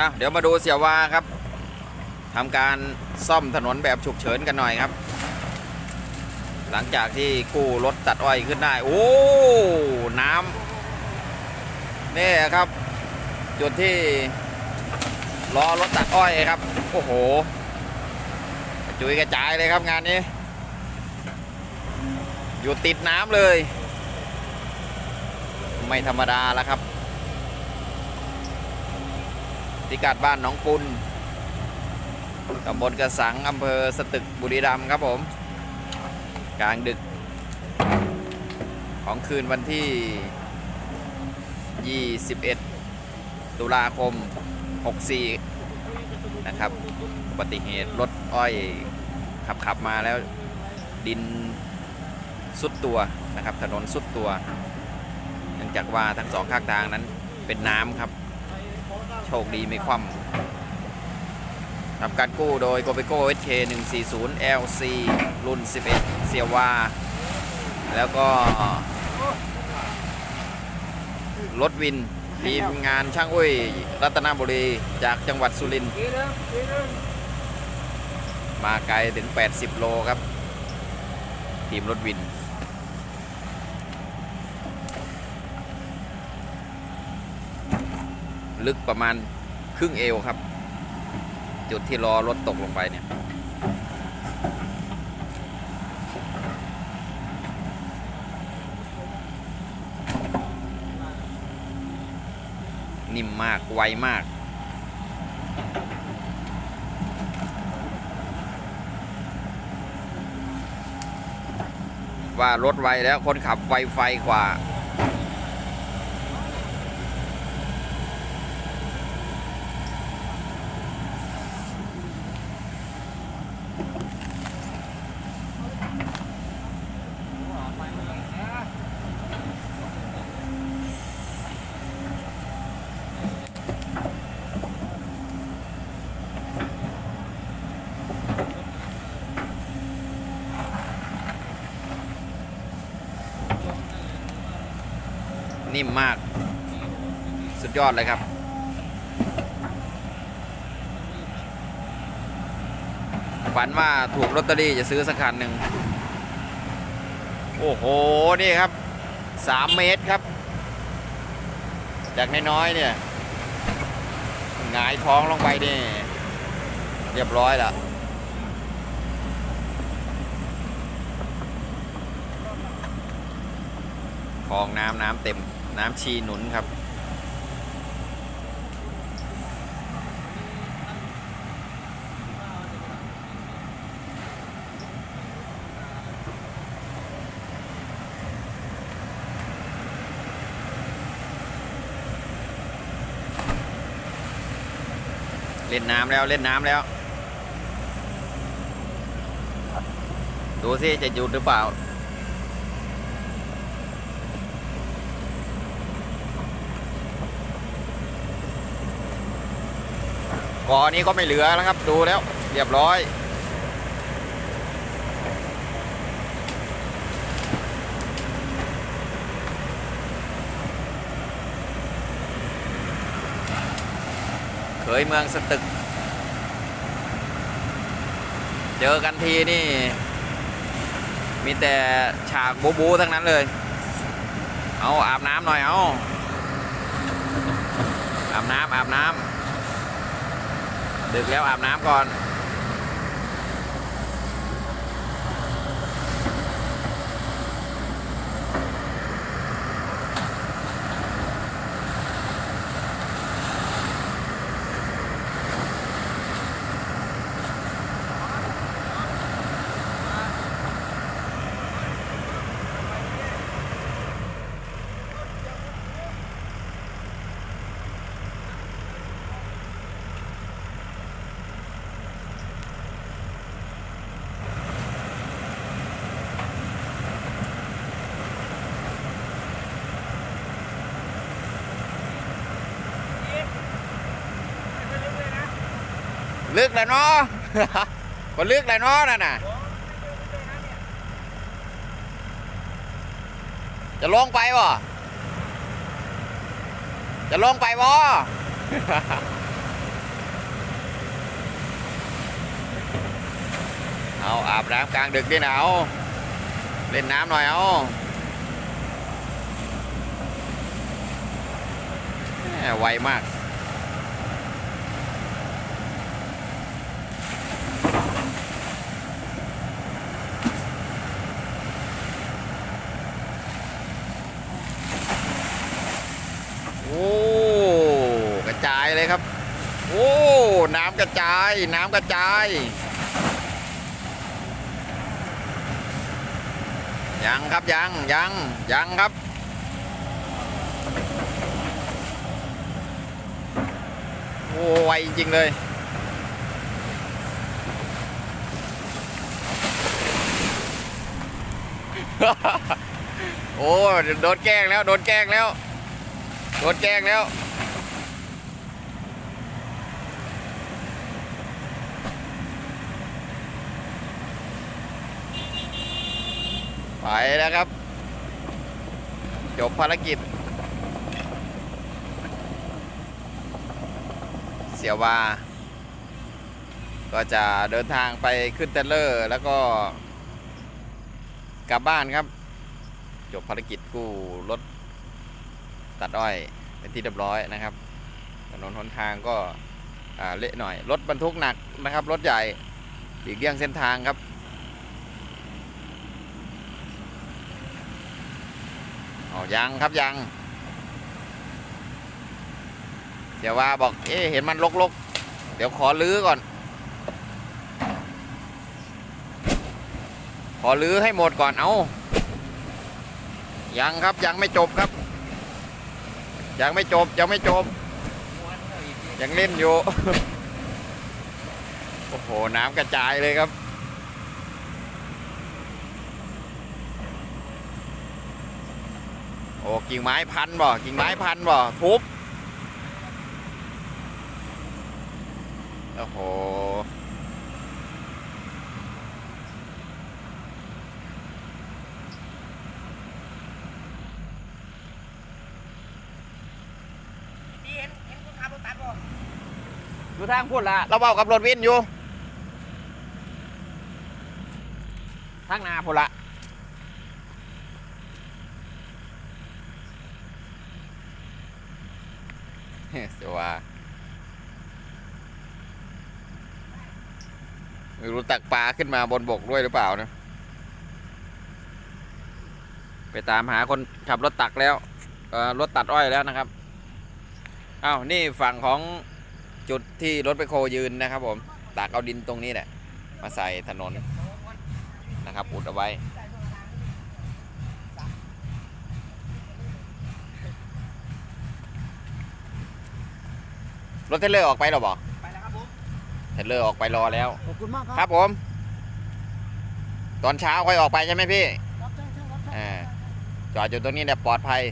อะเดี๋ยวมาดูเสียวาครับทำการซ่อมถนนแบบฉุกเฉินกันหน่อยครับ หลังจากที่กู้รถตัดอ้อยขึ้นได้ โอ้ น้ำนี่ครับ จุดที่ล้อรถตัดอ้อยครับ โอ้โห จุยกระจายเลยครับงานนี้ อยู่ติดน้ำเลย ไม่ธรรมดาแล้วครับ พิกัดบ้านหนองปุนตำบลกระสังอำเภอสตึกบุรีรัมย์ครับผม กลางดึก ของคืนวันที่ 21 ตุลาคม 64 นะครับอุบัติเหตุรถอ้อยขับขับมาแล้วดินสุดตัวนะครับ ถนนสุดตัว เนื่องจากว่าทั้งสองข้างทางนั้นเป็นน้ำครับ โชคดีไม่คว่ำทำการกู้โดย g o b e c o HK 140 LC รุ่น 11 เซียวา แล้วก็รถวินทีมงานช่างอุ้ย รัตนบุรีจากจังหวัดสุรินทร์มาไกลถึง 80 โลครับ ทีมรถวิน ลึกประมาณครึ่งเอวครับ จุดที่ล้อรถตกลงไปเนี่ยนิ่มมากไวมาก ว่ารถไวแล้วคนขับไวไฟกว่า นิ่มมาก สุดยอดเลยครับ ฝันว่าถูกลอตเตอรี่จะซื้อสักคันหนึ่ง โอ้โห นี่ครับสามเมตรครับ จากน้อยๆเนี่ยหงายท้องลงไปนี่ เรียบร้อยล้วคลองน้ำน้ำเต็ม น้ำชีหนุนครับ เล่นน้ำแล้วเล่นน้ำแล้ว ดูสิจะหยุดหรือเปล่า กอนี้ก็ไม่เหลือแล้วครับดูแล้วเรียบร้อย เคยเมืองสตึก เจอกันทีนี่ มีแต่ฉากบูบูทั้งนั้นเลย เอาอาบน้ำหน่อยเอาอาบน้ำอาบน้ำ ดึกแล้วอาบน้ำก่อน ลึกแล้วเนาะมันลึกแล้วเนาะนั่นน่ะ จะลงไปบ่ จะลงไปบ่เอาอาบน้ำกลางดึกดินะเอาเล่นน้ำหน่อยเอาไวมาก กระจาย น้ำกระจาย ยังครับยังยังยังครับโอ้ไวจริงเลยโอ้โดนแกล้งแล้ว โดนแกล้งแล้ว โดนแกล้งแล้ว ไปแล้วครับ จบภารกิจ เสียวา ก็จะเดินทางไปขึ้นเทลเลอร์ แล้วก็กลับบ้านครับ จบภารกิจกู้รถตัดอ้อย เป็นที่เรียบร้อยนะครับ ถนนหนทางก็เละหน่อย รถบรรทุกหนักนะครับ รถใหญ่หลีกเลี่ยงเส้นทางครับ อ๋อยังครับยังเดี๋ยวว่าบอก เอ๊เห็นมันลกๆ เดี๋ยวขอลื้อก่อน ขอลื้อให้หมดก่อน เอายังครับยังไม่จบครับ ยังไม่จบยังไม่จบ ยังเล่นอยู่ โอ้โห น้ำกระจายเลยครับ อ้กิ่งไม้พันบ่กิ่งไม้พันบ่ทุบโอ้โหพี่เห็นเห็นคุณขับรถตัดบ่ดูทางพูดละเราเบากับรถวินอยู่ ทางหนาพูดละ เสวาไม่รู้ตักปลาขึ้นมาบนบกด้วยหรือเปล่านะ ไปตามหาคนขับรถตักแล้วรถตัดอ้อยแล้วนะครับอ้าวนี่ฝั่งของจุดที่รถไปโคยืนนะครับผมตักเอาดินตรงนี้แหละมาใส่ถนนนะครับอุดเอาไว้ รถเทรลเลอร์ออกไปหรอบอกไปแล้วครับผมเทรลเลอร์ออกไปรอแล้ว ขอบคุณมากคครับรับผม ตอนเช้าค่อยออกไปใช่ไหมพี่ รับใช่ใช่รับใช่อ่า จอดอยู่ตรงนี้เนี่ยปลอดภัย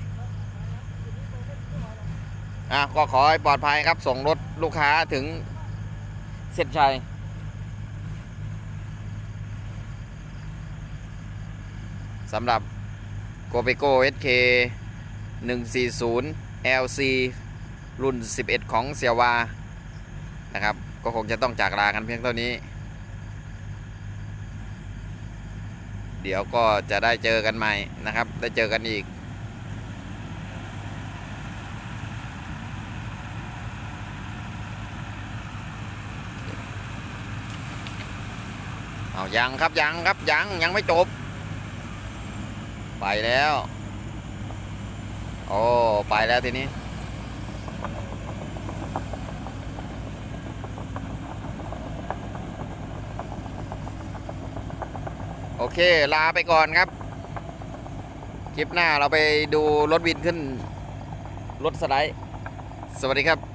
อะก็ขอให้ปลอดภัยครับ ส่งรถลูกค้าถึงเส้นชัย สำหรับ g o p e c o SK 140 LC รุ่น 11 ของเสียวานะครับ ก็คงจะต้องจากลากันเพียงเท่านี้ เดี๋ยวก็จะได้เจอกันใหม่นะครับ ได้เจอกันอีก เอายังครับยังครับยังยังไม่จบ ไปแล้ว โอ้ ไปแล้วทีนี้ เค ลาไปก่อนครับ คลิปหน้าเราไปดูรถวินขึ้น รถสไลด์ สวัสดีครับ